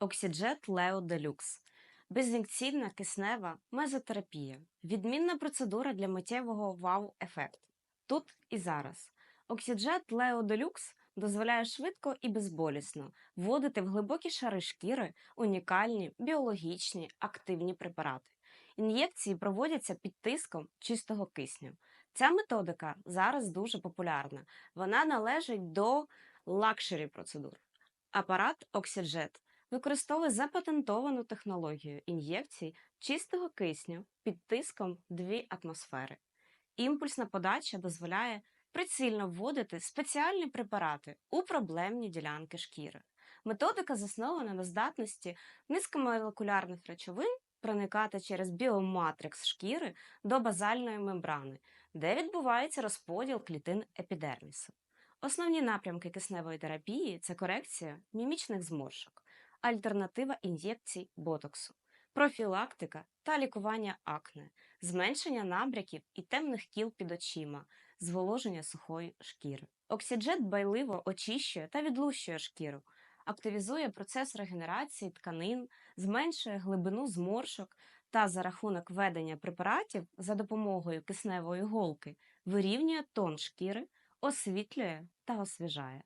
Oxyjet Leo Deluxe. Безін'єкційна киснева мезотерапія. Відмінна процедура для миттєвого вау-ефекту. Тут і зараз. Oxyjet Leo Deluxe дозволяє швидко і безболісно вводити в глибокі шари шкіри унікальні біологічні активні препарати. Ін'єкції проводяться під тиском чистого кисню. Ця методика зараз дуже популярна. Вона належить до лакшері процедур. Апарат Oxyjet використовує запатентовану технологію ін'єкцій чистого кисню під тиском 2 атмосфери. Імпульсна подача дозволяє прицільно вводити спеціальні препарати у проблемні ділянки шкіри. Методика заснована на здатності низькомолекулярних речовин проникати через біоматрикс шкіри до базальної мембрани, де відбувається розподіл клітин епідермісу. Основні напрямки кисневої терапії це корекція мімічних зморшок, альтернатива ін'єкцій ботоксу, профілактика та лікування акне, зменшення набряків і темних кіл під очима, зволоження сухої шкіри. Оксіджет байливо очищує та відлущує шкіру, активізує процес регенерації тканин, зменшує глибину зморшок та за рахунок введення препаратів за допомогою кисневої голки вирівнює тон шкіри, освітлює та освіжає.